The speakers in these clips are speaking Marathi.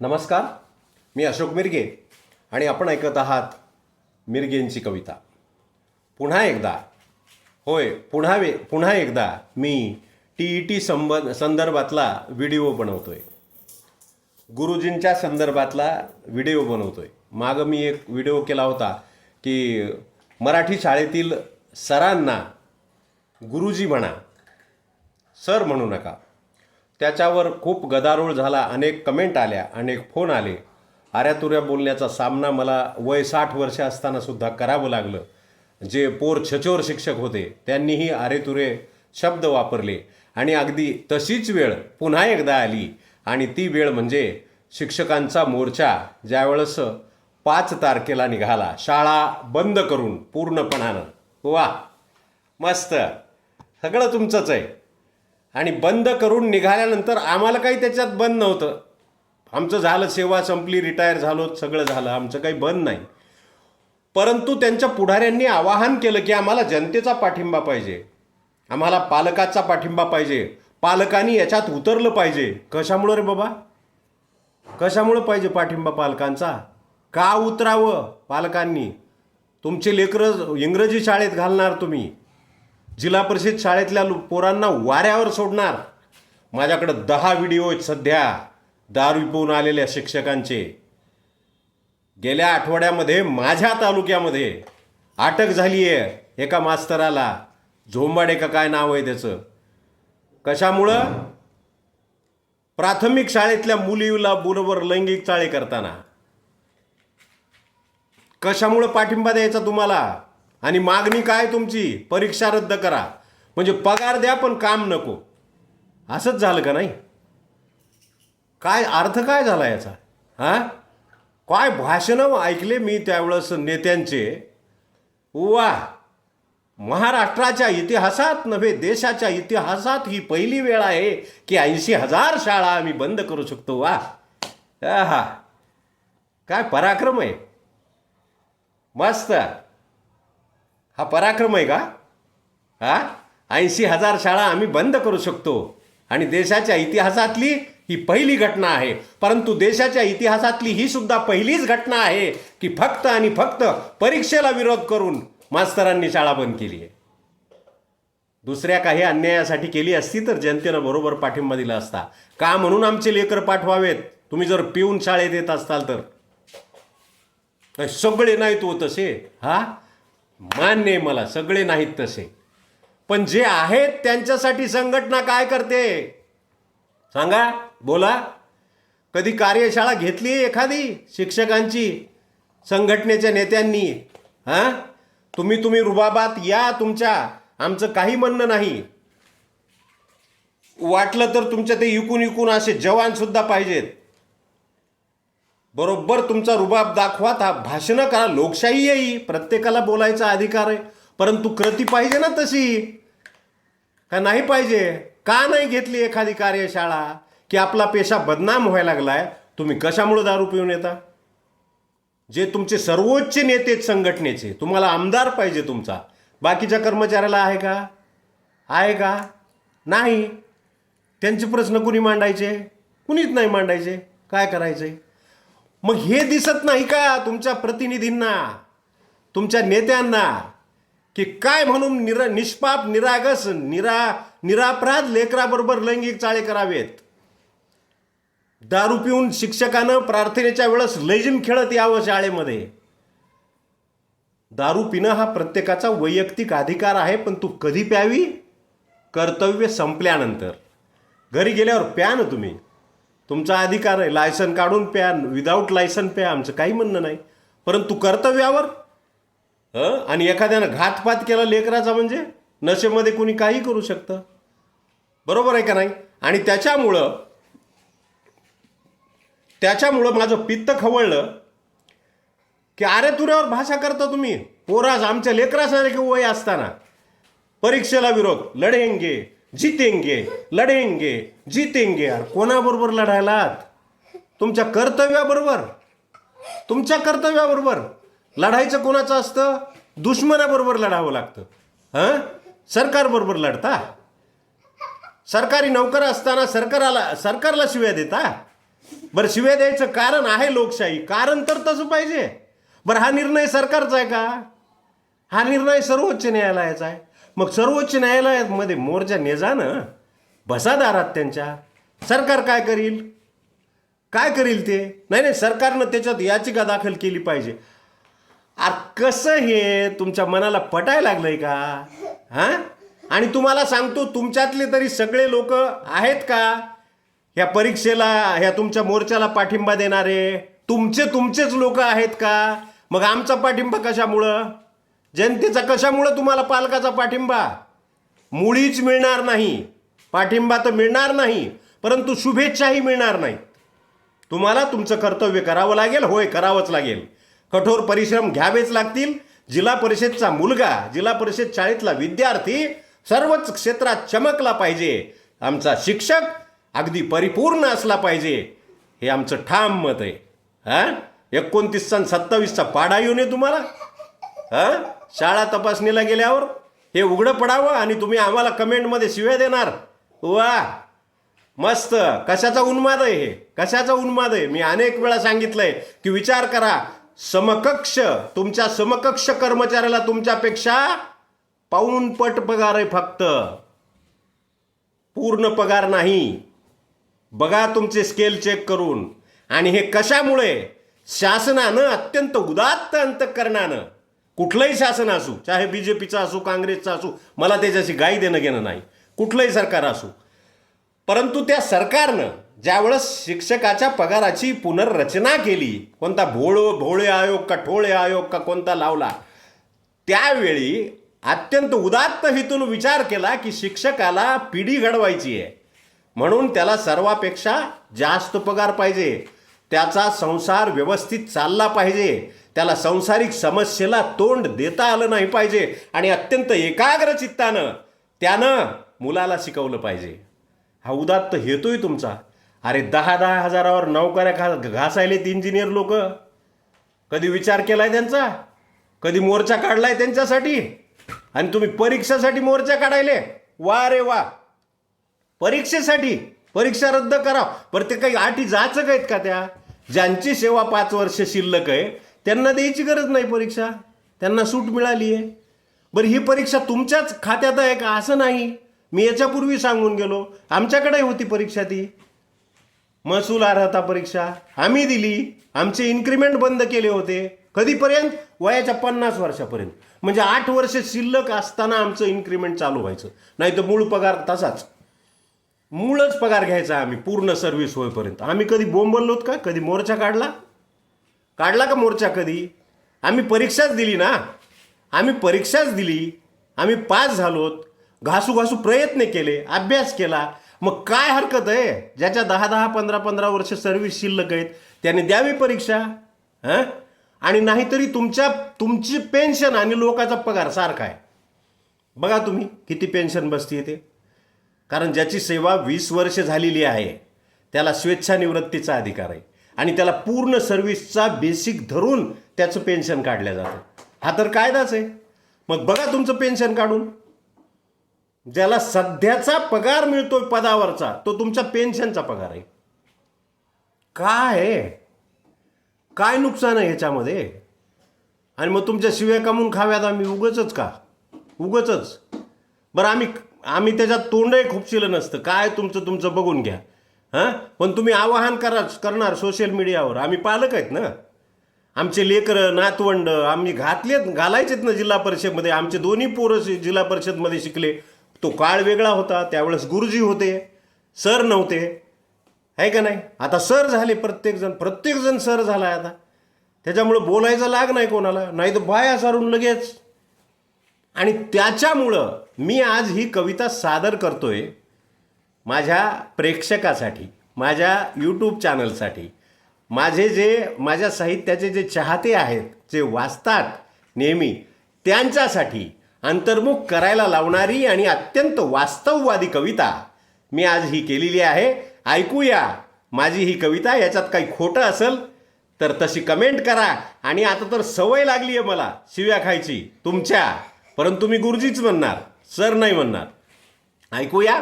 नमस्कार मी अशोक मिरगे आणि आपण ऐकत आहात मिरगेंची कविता. पुन्हा एकदा होय पुन्हा वे पुन्हा एकदा मी टी ई टी संब संदर्भातला व्हिडिओ बनवतो आहे गुरुजींच्या संदर्भातला व्हिडिओ बनवतो आहे मागं मी एक व्हिडिओ केला होता की मराठी शाळेतील सरांना गुरुजी म्हणा सर म्हणू नका. त्याच्यावर खूप गदारोळ झाला. अनेक कमेंट आल्या अनेक फोन आले. आऱ्यातुऱ्या बोलण्याचा सामना मला वय साठ वर्ष असतानासुद्धा करावं लागलं. जे पोर छचोर शिक्षक होते त्यांनीही आरेतुरे शब्द वापरले. आणि अगदी तशीच वेळ पुन्हा एकदा आली. आणि ती वेळ म्हणजे शिक्षकांचा मोर्चा ज्यावेळेस पाच तारखेला निघाला. शाळा बंद करून पूर्णपणानं. वा मस्त. सगळं तुमचंच आहे. आणि बंद करून निघाल्यानंतर आम्हाला काही त्याच्यात बंद नव्हतं. आमचं झालं सेवा संपली रिटायर झालो सगळं झालं. आमचं काही बंद नाही. परंतु त्यांच्या पुढाऱ्यांनी आवाहन केलं की आम्हाला जनतेचा पाठिंबा पाहिजे. आम्हाला पालकाचा पाठिंबा पाहिजे. पालकांनी याच्यात उतरलं पाहिजे. कशामुळं रे बाबा? कशामुळं पाहिजे पाठिंबा पालकांचा? का उतरावं पालकांनी? तुमचे लेकरं इंग्रजी शाळेत घालणार तुम्ही. जिल्हा परिषद शाळेतल्या पोरांना वाऱ्यावर सोडणार. माझ्याकडं दहा व्हिडिओ आहेत सध्या. दारू पिऊन आलेल्या शिक्षकांचे. गेल्या आठवड्यामध्ये माझ्या तालुक्यामध्ये अटक झाली आहे एका मास्तराला. झोंबाडे का काय नाव आहे त्याचं? कशामुळं? प्राथमिक शाळेतल्या मुलीला बरोबर लैंगिक चाळे करताना. कशामुळं पाठिंबा द्यायचा तुम्हाला? आणि मागणी काय तुमची? परीक्षा रद्द करा. म्हणजे पगार द्या पण काम नको. असंच झालं का नाही? काय अर्थ काय झाला याचा? हां? काय भाषणं ऐकले मी त्यावेळेस नेत्यांचे? वा महाराष्ट्राच्या इतिहासात नव्हे देशाच्या इतिहासात ही पहिली वेळ आहे की ऐंशी हजार शाळा आम्ही बंद करू शकतो. वा! हा काय पराक्रम आहे. मस्त! हा पराक्रम आहे का? हा? ऐंशी हजार शाळा आम्ही बंद करू शकतो. आणि देशाच्या इतिहासातली ही पहिली घटना आहे. परंतु देशाच्या इतिहासातली ही सुद्धा पहिलीच घटना आहे की फक्त आणि फक्त परीक्षेला विरोध करून मास्तरांनी शाळा बंद केली आहे. दुसऱ्या काही अन्यायासाठी केली असती तर जनतेनं बरोबर पाठिंबा दिला असता. का म्हणून आमचे लेकर पाठवावेत? तुम्ही जर पिऊन शाळेत येत असताल तर. सगळे नाहीत हो तसे. हा? मान्य आहे मला सगळे नाहीत तसे. पण जे आहेत त्यांच्यासाठी संघटना काय करते? सांगा बोला. कधी कार्यशाळा घेतली एखादी शिक्षकांची संघटनेच्या नेत्यांनी? हां? तुम्ही तुम्ही रुबाबात या तुमच्या. आमचं काही म्हणणं नाही. वाटलं तर तुमच्या ते इकून इकून असे जवानसुद्धा पाहिजेत. बरोबर तुमचा रुबाब दाखवा था भाषणं करा लोकशाही आहे ही. प्रत्येकाला बोलायचा अधिकार आहे. परंतु कृती पाहिजे ना तशी. का नाही पाहिजे? का नाही घेतली एखादी कार्यशाळा की आपला पेशा बदनाम व्हायला लागलाय? तुम्ही कशामुळे दारू पिऊन येता? जे तुमचे सर्वोच्च नेते आहेत संघटनेचे तुम्हाला आमदार पाहिजे तुमचा. बाकीच्या कर्मचाऱ्याला आहे का? आहे का? नाही. त्यांचे प्रश्न कुणी मांडायचे? कुणीच नाही मांडायचे. काय करायचे मग हे दिसत नाही का तुमच्या प्रतिनिधींना तुमच्या नेत्यांना की काय म्हणून निर निष्पाप निरागस निरा निरापराध लेकराबरोबर लैंगिक चाळे करावेत? दारू पिऊन शिक्षकानं प्रार्थनेच्या वेळेस लैजिम खेळत यावं शाळेमध्ये. दारू पिणं हा प्रत्येकाचा वैयक्तिक अधिकार आहे पण तू कधी प्यावी? कर्तव्य संपल्यानंतर. घरी गेल्यावर प्या ना तुम्ही. तुमचा अधिकार आहे लायसन काढून प्या विदाऊट लायसन प्या आमचं काही म्हणणं नाही. परंतु कर्तव्यावर हं? आणि एखाद्यानं घातपात केला लेकराचा म्हणजे नशेमध्ये कुणी काही करू शकतं. बरोबर आहे का नाही? आणि त्याच्यामुळं त्याच्यामुळं माझं पित्त खवळलं की अरे तुऱ्यावर भाषा करता तुम्ही? पोरास आमच्या लेकरासारखे वय असताना. परीक्षेला विरोध लढेंगे. जितेंगे लढेंगे जितेंगे यार. कोणाबरोबर लढायला आहात? तुमच्या कर्तव्याबरोबर. तुमच्या कर्तव्याबरोबर. लढायचं कोणाचं असतं? दुश्मनाबरोबर लढावं लागतं. हां? सरकारबरोबर लढता? सरकारी नोकर असताना सरकाराला सरकारला शिव्या देता? बरं शिव्या द्यायचं कारण आहे लोकशाही. कारण तर तसं पाहिजे. बरं हा निर्णय सरकारचा आहे का? हा निर्णय सर्वोच्च न्यायालयाचा आहे. मग सर्वोच्च न्यायालयामध्ये मोर्चा नेजा ना त्यांच्या. सरकार काय करील? काय करील ते? नाही नाही सरकारनं त्याच्यात याचिका दाखल केली पाहिजे. आ कसं हे तुमच्या मनाला पटायला लागलंय का? हां? आणि तुम्हाला सांगतो तुमच्यातले तरी सगळे लोक आहेत का? ह्या परीक्षेला ह्या तुमच्या मोर्चाला पाठिंबा देणारे? तुमचे तुमचेच लोक आहेत का? मग आमचा पाठिंबा कशामुळं? जनतेचा कशामुळं तुम्हाला पालकाचा पाठिंबा? मुळीच मिळणार नाही. पाठिंबा तर मिळणार नाही परंतु शुभेच्छाही मिळणार नाही. तुम्हाला तुमचं कर्तव्य करावं लागेल होय करावंच लागेल. कठोर परिश्रम घ्यावेच लागतील. जिल्हा परिषदचा मुलगा जिल्हा परिषद शाळेतला विद्यार्थी सर्वच क्षेत्रात चमकला पाहिजे. आमचा शिक्षक अगदी परिपूर्ण असला पाहिजे. हे आमचं ठाम मत आहे. हां? एकोणतीसचा आणि सत्तावीसचा पाडा येऊ नये तुम्हाला. हां? शाळा तपासणीला गेल्यावर हे उघडं पडावं आणि तुम्ही आम्हाला कमेंटमध्ये शिव्या देणार. वा! मस्त. कशाचा उन्माद आहे हे? कशाचा उन्माद आहे? मी अनेक वेळा सांगितलंय की विचार करा. समकक्ष तुमच्या समकक्ष कर्मचाऱ्याला तुमच्यापेक्षा पाऊन पट पगार आहे फक्त. पूर्ण पगार नाही. बघा तुमचे स्केल चेक करून. आणि हे कशामुळे? शासनानं अत्यंत उदात्त अंतकरणानं कुठलंही शासन असू चाहे बी जे पीचं असू काँग्रेसचं असू मला त्याच्याशी गाई देणं घेणं नाही. कुठलंही सरकार असू. परंतु त्या सरकारनं ज्यावेळेस शिक्षकाच्या पगाराची पुनर्रचना केली कोणता भोळ भोळे आयोग का ठोळे आयोग का कोणता लावला त्यावेळी अत्यंत उदात्त हेतून विचार केला की शिक्षकाला पिढी घडवायची आहे. म्हणून त्याला सर्वापेक्षा जास्त पगार पाहिजे. त्याचा संसार व्यवस्थित चालला पाहिजे. त्याला संसारिक समस्येला तोंड देता आलं नाही पाहिजे आणि अत्यंत एकाग्र चित्तानं त्यानं मुलाला शिकवलं पाहिजे. हा उदात्त हेतोय तुमचा. अरे दहा दहा हजारावर नौकऱ्या घा घासायलेत इंजिनियर लोक. कधी विचार केलाय त्यांचा? कधी मोर्चा काढलाय त्यांच्यासाठी? आणि तुम्ही परीक्षेसाठी मोर्चा काढायले? वा रे वा. परीक्षेसाठी परीक्षा रद्द करा. बरं ते काही अटी जाचक आहेत का त्या? ज्यांची सेवा पाच वर्ष शिल्लक आहे त्यांना द्यायची गरज नाही परीक्षा. त्यांना सूट मिळाली आहे बरं ही परीक्षा तुमच्याच खात्यात आहे का? असं नाही. मी याच्यापूर्वी सांगून गेलो. आमच्याकडे होती परीक्षा ती. महसूल अर्हता परीक्षा. आम्ही दिली. आमचे इन्क्रीमेंट बंद केले होते. कधीपर्यंत? वयाच्या पन्नास वर्षापर्यंत. म्हणजे आठ वर्ष शिल्लक असताना आमचं इन्क्रीमेंट चालू व्हायचं. नाही तर मूळ पगार तसाच. मूळच पगार घ्यायचा आम्ही. पूर्ण सर्व्हिस होईपर्यंत. आम्ही कधी बोंबललोत का? कधी मोर्चा काढला? काढला का मोर्चा कधी? आम्ही परीक्षाच दिली ना. आम्ही परीक्षाच दिली. आम्ही पास झालोत. घासू घासू प्रयत्न केले अभ्यास केला. मग काय हरकत आहे? ज्याच्या दहा दहा पंधरा पंधरा वर्ष सर्व्हिस शिल्लक आहेत त्याने द्यावी परीक्षा? हां? आणि नाहीतरी तुमच्या तुमची पेन्शन आणि लोकांचा पगार सारखा आहे. बघा तुम्ही किती पेन्शन बसती ते. कारण ज्याची सेवा वीस वर्ष झालेली आहे त्याला स्वेच्छानिवृत्तीचा अधिकार आहे. आणि त्याला पूर्ण सर्व्हिसचा बेसिक धरून त्याचं पेन्शन काढलं जातं. हा तर कायदाच आहे. मग बघा तुमचं पेन्शन काढून. ज्याला सध्याचा पगार मिळतोय पदावरचा तो तुमच्या पेन्शनचा पगार आहे. काय? आहे काय नुकसान आहे ह्याच्यामध्ये? आणि मग तुमच्या शिव्या कमवून खाव्यात आम्ही उगचच का? उगचच. बरं आम्ही आम्ही त्याच्यात तोंडही खुपशिलं नसतं. काय तुमचं तुमचं बघून घ्या. हां? पण तुम्ही आवाहन करा करणार सोशल मीडियावर आम्ही पालक आहेत ना. आमचे लेकरं नातवंड आम्ही घातलेत घालायचेत ना जिल्हा परिषदमध्ये. आमचे दोन्ही पोरं जिल्हा परिषदमध्ये शिकले. तो काळ वेगळा होता. त्यावेळेस गुरुजी होते. सर नव्हते. आहे का नाही? आता सर झाले प्रत्येकजण. प्रत्येकजण सर झाला आहे आता. त्याच्यामुळं बोलायचा लाग नाही कोणाला. नाही तर बाया सारून लगेच. आणि त्याच्यामुळं मी आज ही कविता सादर करतोय. माझ्या प्रेक्षकासाठी माझ्या यूट्यूब चॅनलसाठी माझे जे माझ्या साहित्याचे जे चाहते आहेत जे वाचतात नेहमी त्यांच्यासाठी अंतर्मुख करायला लावणारी आणि अत्यंत वास्तववादी कविता मी आज ही केलेली आहे. ऐकूया. माझी ही कविता याच्यात काही खोटं असेल तर तशी कमेंट करा. आणि आता तर सवय लागली आहे मला शिव्या खायची तुमच्या. परंतु मी गुरुजीच म्हणणार सर नाही म्हणणार. ऐकूया.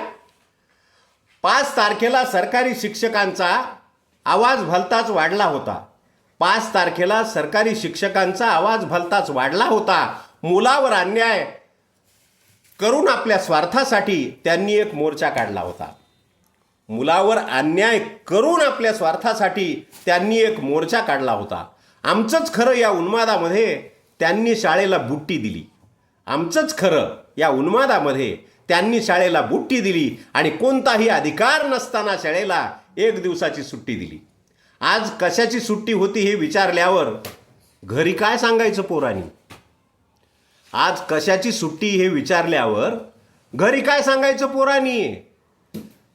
पाच तारखेला सरकारी शिक्षकांचा आवाज भलताच वाढला होता. पाच तारखेला सरकारी शिक्षकांचा आवाज भलताच वाढला होता. मुलावर अन्याय करून आपल्या स्वार्थासाठी त्यांनी एक मोर्चा काढला होता. मुलावर अन्याय करून आपल्या स्वार्थासाठी त्यांनी एक मोर्चा काढला होता. आमचंच खरं या उन्मादामध्ये त्यांनी शाळेला बुट्टी दिली. आमचंच खरं या उन्मादामध्ये त्यांनी शाळेला बुट्टी दिली आणि कोणताही अधिकार नसताना शाळेला एक दिवसाची सुट्टी दिली. आज कशाची सुट्टी होती हे विचारल्यावर घरी काय सांगायचं पोरांनी? आज कशाची सुट्टी हे विचारल्यावर घरी काय सांगायचं पोरांनी?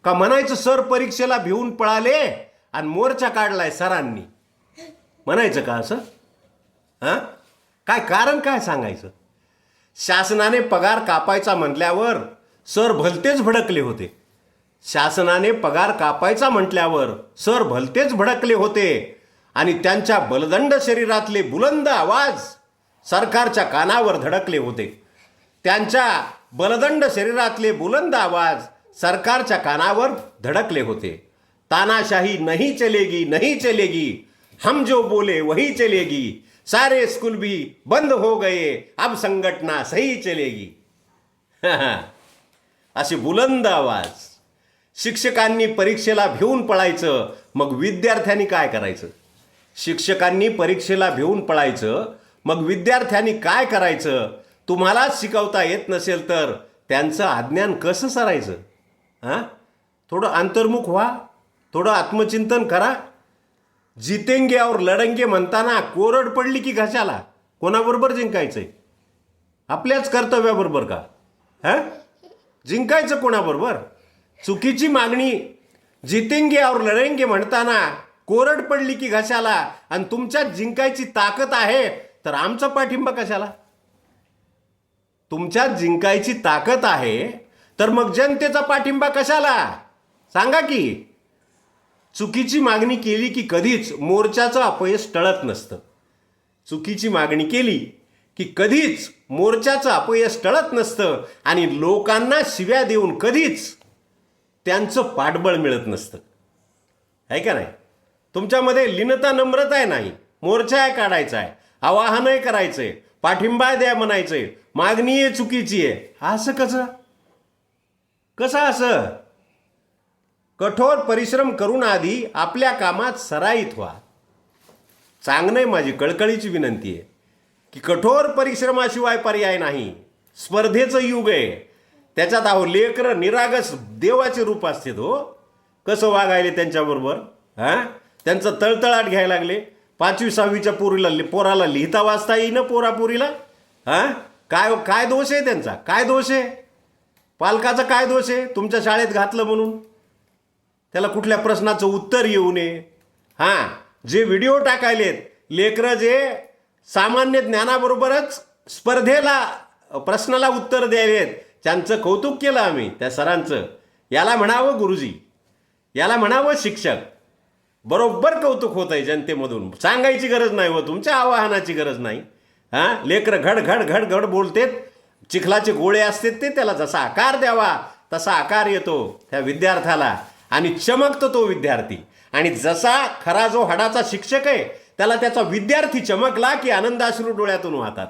का म्हणायचं सर परीक्षेला भिवून पळाले आणि मोर्चा काढलाय सरांनी. म्हणायचं का असं? हां? काय कारण काय सांगायचं? शासनाने पगार कापायचा म्हटल्यावर सर भलतेच भडकले होते. शासनाने पगार कापायचा म्हटल्यावर सर भलतेच भडकले होते आणि त्यांच्या बलदंड शरीरातले बुलंद आवाज सरकारच्या कानावर धडकले होते. त्यांच्या बलदंड शरीरातले बुलंद आवाज सरकारच्या कानावर धडकले होते. तानाशाही नहीं चलेगी नहीं चलेगी. हम जो बोले वही चलेगी. सारे स्कूल भी बंद हो गए अब संघटना सही चलेगी. असे बुलंद आवाज. शिक्षकांनी परीक्षेला भिवून पळायचं मग विद्यार्थ्यांनी काय करायचं? शिक्षकांनी परीक्षेला भिवून पळायचं मग विद्यार्थ्यांनी काय करायचं? तुम्हालाच शिकवता येत नसेल तर त्यांचं अज्ञान कसं सरायचं? हां? थोडं अंतर्मुख व्हा थोडं आत्मचिंतन करा. जितेंगे और लढंगे म्हणताना कोरड पडली की घशाला? कोणाबरोबर जिंकायचंय? आपल्याच कर्तव्याबरोबर का? हां? जिंकायचं कोणाबरोबर? चुकीची मागणी जितेंगे और लढेंगे म्हणताना कोरड पडली की घशाला आणि तुमच्यात जिंकायची ताकद आहे तर आमचा पाठिंबा कशाला? तुमच्यात जिंकायची ताकद आहे तर मग जनतेचा पाठिंबा कशाला? सांगा की. चुकीची मागणी केली की कधीच मोर्चाचं अपयश टळत नसतं. चुकीची मागणी केली की कधीच मोर्चाचं अपयश टळत नसतं आणि लोकांना शिव्या देऊन कधीच त्यांचं पाठबळ मिळत नसतं. आहे का नाही? तुमच्यामध्ये लिनता नम्रता आहे नाही. मोर्चा आहे काढायचा आहे. आवाहनही करायचंय. पाठिंबा द्या म्हणायचंय. मागणी आहे चुकीची आहे. असं कसं? कसं असं? कठोर परिश्रम करून आधी आपल्या कामात सराईत व्हा. चांगलं माझी कळकळीची विनंती आहे. की कठोर परिश्रमाशिवाय पर्याय नाही. स्पर्धेचं युग आहे. त्याच्यात अहो लेकरं निरागस देवाचे रूप असते हो कसं वागायले त्यांच्याबरोबर? हां? त्यांचं तळतळाट घ्यायला लागले. पाचवी सहावीच्या पोरीला पोराला लिहिता वाचता येईना पोरापोरीला हां? काय हो, काय दोष आहे त्यांचा? काय दोष आहे? पालकाचा काय दोष आहे? तुमच्या शाळेत घातलं म्हणून? त्याला कुठल्या प्रश्नाचं उत्तर येऊ नये. हां? जे व्हिडिओ टाकायलेत लेकरं जे सामान्य ज्ञानाबरोबरच स्पर्धेला प्रश्नाला उत्तर द्यायलेत त्यांचं कौतुक केलं आम्ही त्या सरांचं. याला म्हणावं गुरुजी. याला म्हणावं शिक्षक. बरोबर कौतुक होत आहे जनतेमधून. सांगायची गरज नाही व तुमच्या आवाहनाची गरज नाही. हां? लेकरं घड घड घड घड बोलतेत. चिखलाचे गोळे असतात ते त्याला जसा आकार द्यावा तसा आकार येतो त्या विद्यार्थ्याला. आणि चमकतो तो विद्यार्थी. आणि जसा खरा जो हडाचा शिक्षक आहे त्याला त्याचा विद्यार्थी चमकला की आनंदाश्रू डोळ्यातून वाहतात.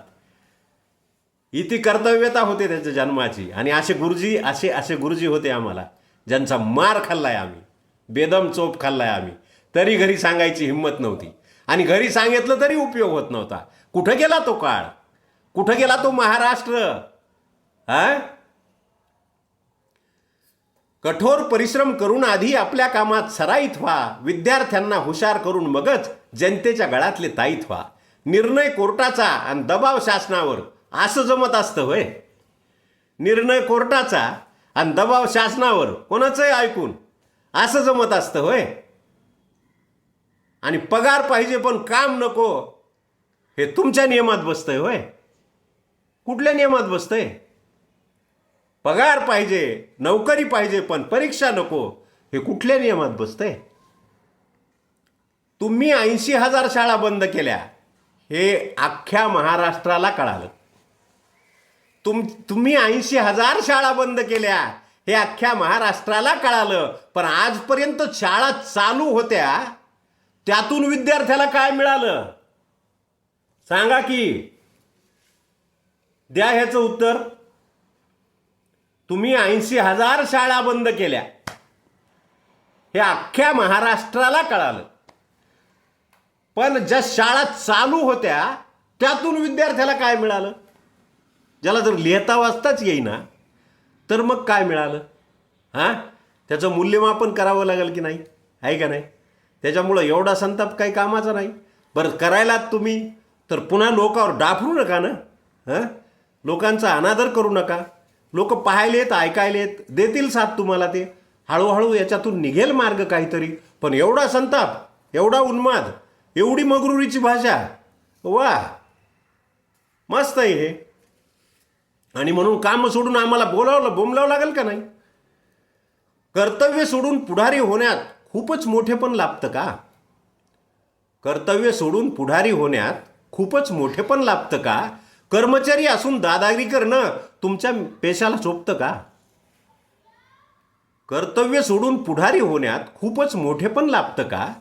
इथे कर्तव्यता होते त्याच्या जन्माची. आणि असे गुरुजी असे असे गुरुजी होते आम्हाला ज्यांचा मार खाल्लाय आम्ही. बेदम चोप खाल्लाय आम्ही. तरी घरी सांगायची हिंमत नव्हती. आणि घरी सांगितलं तरी उपयोग होत नव्हता. कुठं गेला तो काळ? कुठं गेला तो महाराष्ट्र? हा कठोर परिश्रम करून आधी आपल्या कामात सराईत व्हा. विद्यार्थ्यांना हुशार करून मगच जनतेच्या गळातले ताईत व्हा निर्णय कोर्टाचा आणि दबाव शासनावर. असं जमत असतं होय. निर्णय कोर्टाचा आणि दबाव शासनावर. कोणाचंही ऐकून. असं जमत असतं होय. आणि पगार पाहिजे पण काम नको. हे तुमच्या नियमात बसतंय होय. कुठल्या नियमात बसतंय? पगार पाहिजे नोकरी पाहिजे पण परीक्षा नको. हे कुठल्या नियमात बसतंय? तुम्ही ऐंशी हजार शाळा बंद केल्या हे अख्ख्या महाराष्ट्राला कळालं. तुम तुम्ही ऐंशी हजार शाळा बंद केल्या हे अख्ख्या महाराष्ट्राला कळालं. पण आजपर्यंत शाळा चालू होत्या त्यातून विद्यार्थ्याला काय मिळालं? सांगा की द्या ह्याचं उत्तर. तुम्ही ऐंशी हजार शाळा बंद केल्या हे अख्ख्या महाराष्ट्राला कळालं. पण ज्या शाळा चालू होत्या त्यातून विद्यार्थ्याला काय मिळालं? ज्याला जर लिहिता वाचताच येईना तर मग काय मिळालं? हां? त्याचं मूल्यमापन करावं लागेल की नाही? आहे का नाही? त्याच्यामुळं एवढा संताप काही कामाचा नाही. बरं करायलात तुम्ही तर पुन्हा लोकांवर डाफरू नका ना? हां? लोकांचा अनादर करू नका. लोक पाहायलेत ऐकायलेत देतील साथ तुम्हाला ते. हळूहळू याच्यातून निघेल मार्ग काहीतरी. पण एवढा संताप एवढा उन्माद एवढी मगरुरीची भाषा? वा. मस्त आहे हे. आणि म्हणून काम सोडून आम्हाला बोलावलं बोंबलावं लागेल का नाही? कर्तव्य सोडून पुढारी होण्यात खूपच मोठेपण लाभतं का? कर्तव्य सोडून पुढारी होण्यात खूपच मोठेपण लाभतं का? कर्मचारी असून दादागिरी करणं तुमच्या पेशाला झोपतं का? कर्तव्य सोडून पुढारी होण्यात खूपच मोठेपण लाभतं का?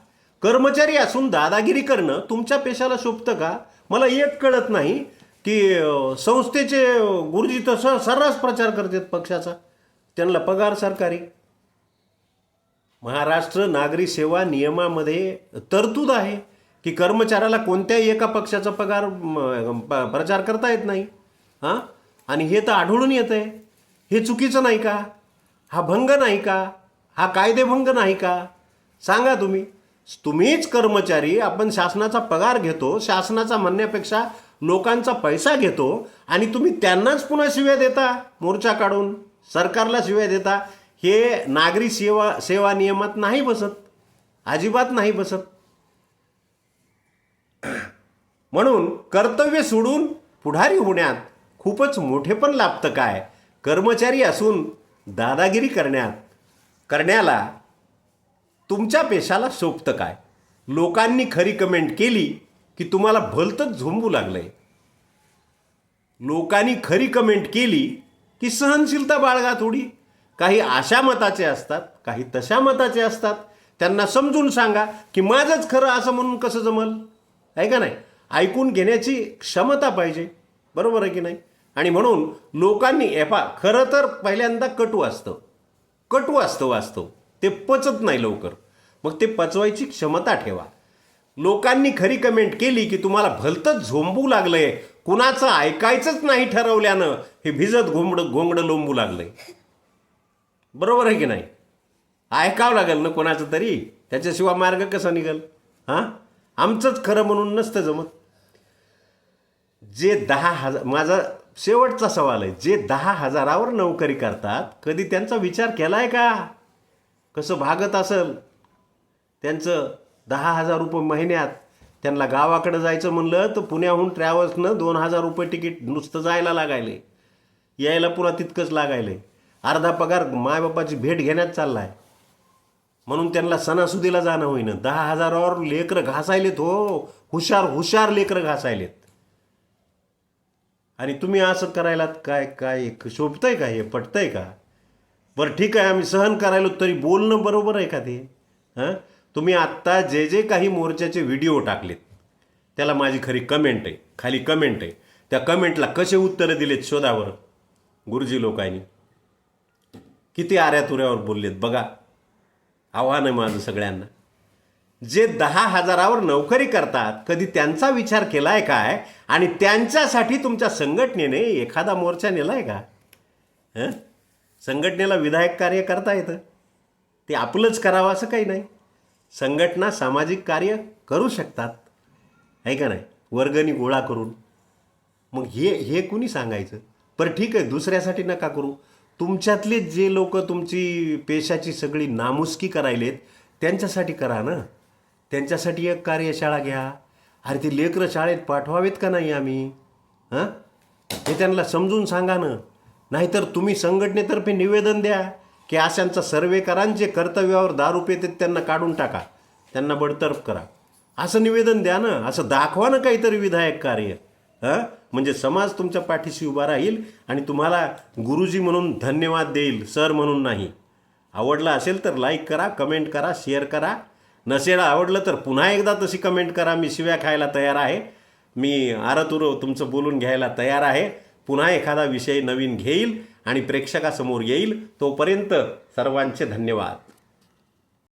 कर्मचारी असून दादागिरी करणं तुमच्या पेशाला शोभतं का? मला एक कळत नाही की संस्थेचे गुरुजी तसं सर्रास प्रचार करतात पक्षाचा. त्यांना पगार सरकारी. महाराष्ट्र नागरी सेवा नियमामध्ये तरतूद आहे की कर्मचाऱ्याला कोणत्याही एका पक्षाचा पगार प- प्रचार करता येत नाही. हां? आणि हे तर आढळून येत आहे हे चुकीचं नाही का? हा भंग नाही का? हा कायदेभंग नाही का? सांगा तुम्ही. तुम्हीच कर्मचारी आपण शासनाचा पगार घेतो शासनाचा म्हणण्यापेक्षा लोकांचा पैसा घेतो आणि तुम्ही त्यांनाच पुन्हा शिव्या देता मोर्चा काढून सरकारला शिव्या देता हे नागरी सेवा सेवा नियमात नाही बसत अजिबात नाही बसत. म्हणून कर्तव्य सोडून पुढारी होण्यात खूपच मोठेपण लाभतं काय? कर्मचारी असून दादागिरी करण्यात करण्याला तुमच्या पेशाला शोभतं काय? लोकांनी खरी कमेंट केली की तुम्हाला भलतंच झोंबू लागलंय. लोकांनी खरी कमेंट केली की सहनशीलता बाळगा थोडी. काही अशा मताचे असतात काही तशा मताचे असतात. त्यांना समजून सांगा की माझंच खरं असं म्हणून कसं जमल? आहे का नाही? ऐकून घेण्याची क्षमता पाहिजे. बरोबर आहे की नाही? आणि म्हणून लोकांनी एफा खरं तर पहिल्यांदा कटू असतं. कटू असतं वास्तव. ते पचत नाही लवकर. मग ते पचवायची क्षमता ठेवा. लोकांनी खरी कमेंट केली की तुम्हाला भलतंच झोंबू लागलंय. कुणाचं ऐकायचंच नाही ठरवल्यानं हे भिजत घोंबडं घोंगडं लोंबू लागलंय. बरोबर आहे की नाही? ऐकावं लागेल ना कोणाचं तरी? त्याच्याशिवाय मार्ग कसा निघेल? हां? आमचंच खरं म्हणून नसतं जमत. जे दहा हजार माझा शेवटचा सवाल आहे. जे दहा हजारावर नोकरी करतात कधी त्यांचा विचार केला आहे का? कसं भागत असेल त्यांचं दहा हजार रुपये महिन्यात त्यांना गावाकडे जायचं म्हणलं तर पुण्याहून ट्रॅव्हल्सनं दोन हजार रुपये तिकीट नुसतं जायला लागायले. यायला पुन्हा तितकंच लागायले. अर्धा पगार मायबापाची भेट घेण्यात चालला आहे म्हणून त्यांना सणासुदीला जाणं होईना. दहा हजारावर लेकरं घासायलेत हो. हुशार हुशार लेकरं घासायलेत. आणि तुम्ही असं करायलात काय काय शोभतंय का हे? पटतंय का? बरं ठीक आहे आम्ही सहन करायलो तरी बोलणं बरोबर आहे का ते? हां? तुम्ही आत्ता जे जे काही मोर्चाचे व्हिडिओ टाकलेत त्याला माझी खरी कमेंट आहे खाली कमेंट आहे. त्या कमेंटला कसे उत्तरं दिलेत शोधावर गुरुजी लोकांनी. किती आऱ्या तुऱ्यावर बोललेत बघा. आव्हान आहे माझं सगळ्यांना. जे दहा हजारावर नोकरी करतात कधी त्यांचा विचार केला आहे काय? आणि त्यांच्यासाठी तुमच्या संघटनेने एखादा मोर्चा नेलाय का? हं? संघटनेला विधायक कार्य करता येतं. ते आपलंच करावं असं काही नाही. संघटना सामाजिक कार्य करू शकतात. आहे का नाही? वर्गणी गोळा करून. मग हे हे कुणी सांगायचं? बरं ठीक आहे दुसऱ्यासाठी नका करू. तुमच्यातले जे लोक तुमची पेशाची सगळी नामुष्की करायलेत त्यांच्यासाठी करा ना. त्यांच्यासाठी एक कार्यशाळा घ्या. अरे ती लेकरं शाळेत पाठवावेत का नाही आम्ही? हां? हे त्यांना समजून सांगा ना. नाहीतर तुम्ही संघटनेतर्फे निवेदन द्या की अशांचा सर्वे करा आणि जे कर्तव्यावर दारू पेते त्यांना काढून टाका. त्यांना बडतर्फ करा. असं निवेदन द्या ना. असं दाखवा ना काहीतरी विधायक कार्य. हां? म्हणजे समाज तुमच्या पाठीशी उभा राहील आणि तुम्हाला गुरुजी म्हणून धन्यवाद देईल सर म्हणून नाही. आवडला असेल तर लाईक करा कमेंट करा शेअर करा. नसेल आवडलं तर पुन्हा एकदा तशी कमेंट करा. मी शिव्या खायला तयार आहे. मी आरतुरो तुमचं बोलून घ्यायला तयार आहे. पुन्हा एखादा विषय नवीन घेईल आणि प्रेक्षकासमोर येईल तोपर्यंत सर्वांचे धन्यवाद.